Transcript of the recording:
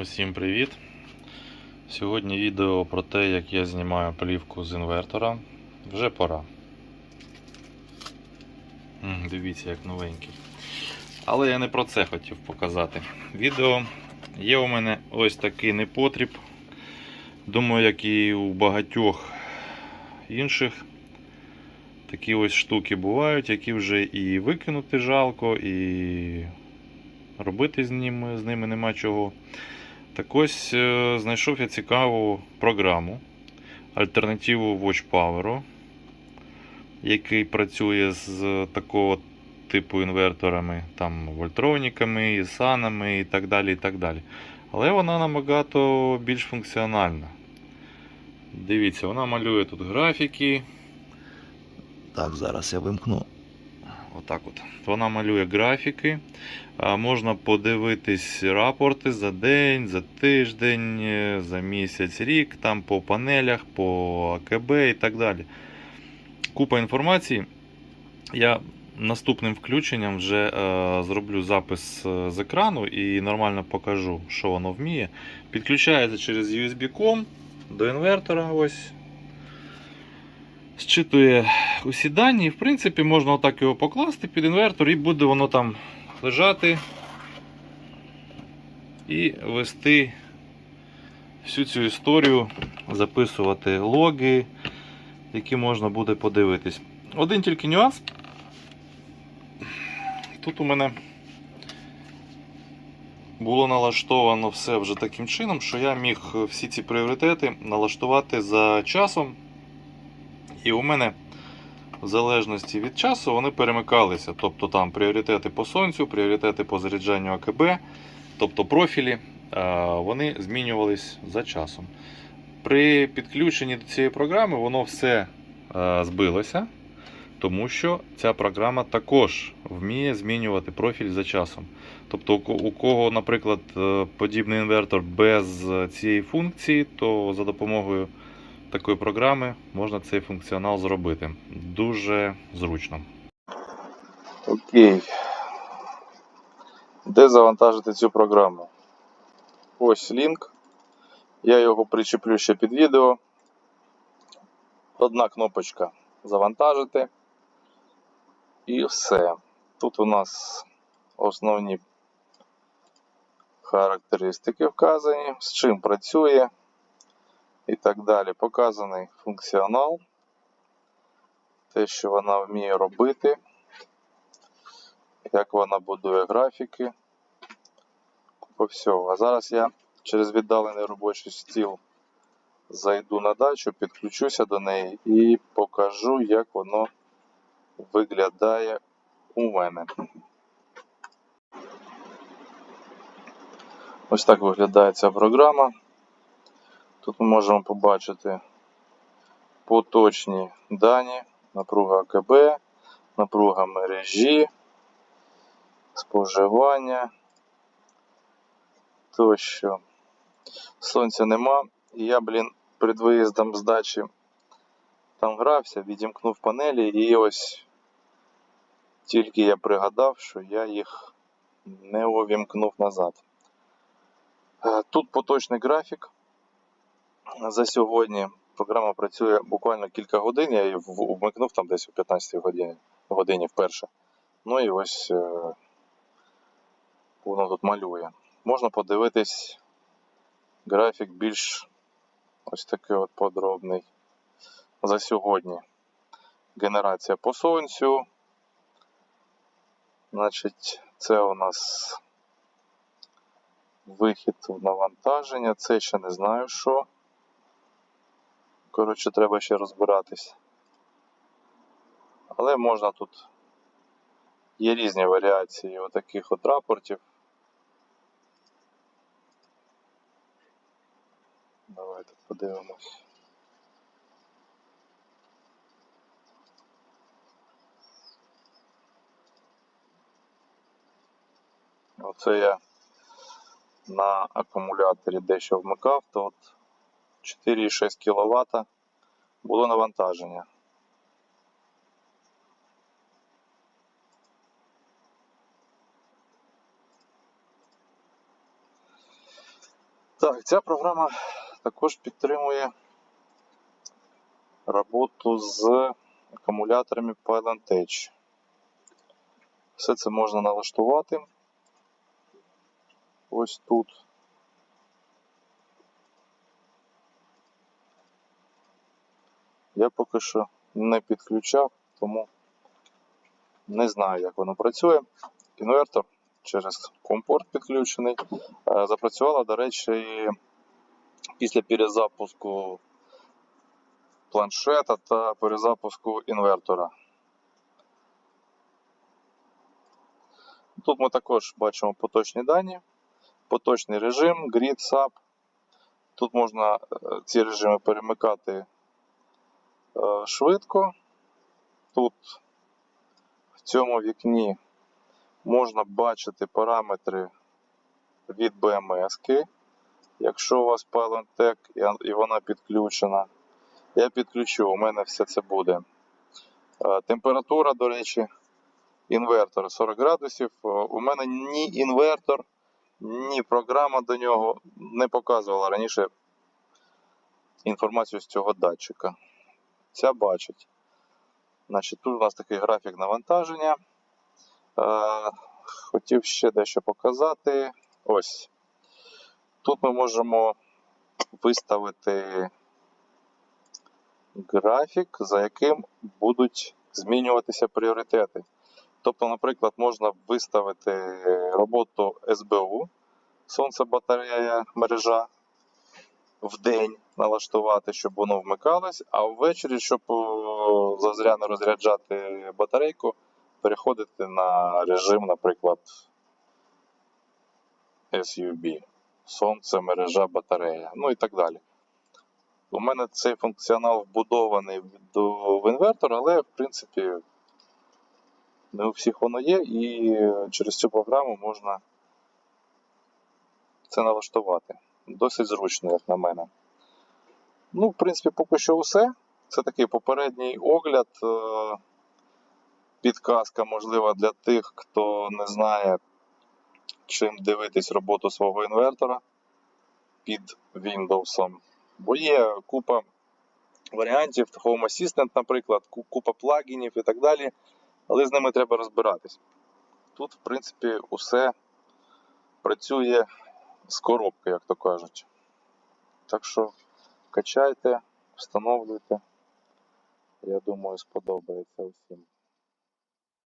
Усім привіт! Сьогодні відео про те, як я знімаю плівку з інвертора. Вже пора. Дивіться, як новенький. Але я не про це хотів показати. Відео є у мене ось такий непотріб. Думаю, як і у багатьох інших. Такі ось штуки бувають, які вже і викинути жалко, і робити з ними, з ними нема чого. Так ось е, знайшов я цікаву програму, альтернативу Watch Power, який працює з такого типу інверторами, там вольтроніками, санами і так далі. і так далі. Але вона набагато більш функціональна. Дивіться, вона малює тут графіки. Так, зараз я вимкну. Отак от. Вона малює графіки. Можна подивитись рапорти за день, за тиждень, е, за місяць, рік, там по панелях, по АКБ і так далі. Купа інформації. Я наступним включенням вже е, зроблю запис е, з екрану і нормально покажу, що воно вміє. Підключається через USB-COM до інвертора. Ось. Зчитує усі дані. І, в принципі, можна отак його покласти під інвертор, і буде воно там лежати і вести всю цю історію, записувати логи, які можна буде подивитись. Один тільки нюанс. Тут у мене було налаштовано все вже таким чином, що я міг всі ці пріоритети налаштувати за часом. І у мене в залежності від часу вони перемикалися. Тобто там пріоритети по сонцю, пріоритети по заряджанню АКБ, тобто профілі, е, вони змінювались за часом. При підключенні до цієї програми воно все е, збилося, тому що ця програма також вміє змінювати профіль за часом. Тобто, у кого, наприклад, е, подібний інвертор без цієї функції, то за допомогою такої програми можна цей функціонал зробити. Дуже зручно. Окей. Де завантажити цю програму? Ось лінк. Я його причеплю ще під відео. Одна кнопочка завантажити. І все. Тут у нас основні характеристики вказані, з чим працює і так далі. Показаний функціонал, те, що вона вміє робити як вона будує графіки. Купа всього. А зараз я через віддалений робочий стіл зайду на дачу, підключуся до неї і покажу, як воно виглядає у мене. Ось так виглядає ця програма. Тут ми можемо побачити поточні дані, напруга АКБ, напруга мережі споживання тощо. Сонця нема. І я, блін, перед виїздом з дачі там грався, відімкнув панелі, і ось тільки я пригадав, що я їх не увімкнув назад. Е, Тут поточний графік. За сьогодні програма працює буквально кілька годин. Я її вмикнув там десь о 15 годині, годині вперше. Ну і ось е, воно тут малює. Можна подивитись графік більш ось такий от подробний за сьогодні. Генерація по сонцю. Значить, це у нас вихід в навантаження. Це ще не знаю що. Коротше, треба ще розбиратись. Але можна тут. Є різні варіації отаких от рапортів. Давайте подивимось. Оце я на акумуляторі дещо вмикав, то от 4,6 кВт було навантаження. Так, ця програма також підтримує роботу з акумуляторами Pylon Edge. Все це можна налаштувати. Ось тут. Я поки що не підключав, тому не знаю, як воно працює. Інвертор через компорт підключений. Е, Запрацювала, до речі, після перезапуску планшета та перезапуску інвертора. Тут ми також бачимо поточні дані, поточний режим, grid, SAP. Тут можна е, ці режими перемикати швидко. Тут в цьому вікні можна бачити параметри від BMS. Якщо у вас Pylon і вона підключена, я підключу, у мене все це буде. Е, Температура, до речі, інвертор 40 градусів. Е, У мене ні інвертор, ні програма до нього не показувала раніше інформацію з цього датчика. Ця бачить. Значить, тут у нас такий графік навантаження. Е, Хотів ще дещо показати. Ось. Тут ми можемо виставити графік, за яким будуть змінюватися пріоритети. Тобто, наприклад, можна виставити роботу СБУ, сонце батарея мережа в день налаштувати, щоб воно вмикалось, а ввечері, щоб о, зазря не розряджати батарейку, переходити на режим, наприклад, SUB. Сонце, мережа, батарея, ну і так далі. У мене цей функціонал вбудований до- в інвертор, але в принципі не у всіх воно є, і через цю програму можна це налаштувати. Досить зручно, як на мене. Ну, в принципі, поки що все. Це такий попередній огляд. е, Підказка, можлива, для тих, хто не знає, чим дивитись роботу свого інвертора під Windows. Бо є купа варіантів, Home Assistant, наприклад, купа плагінів і так далі, але з ними треба розбиратись. Тут, в принципі, усе працює з коробки, як то кажуть. Так що качайте, встановлюйте. Я думаю, сподобається усім.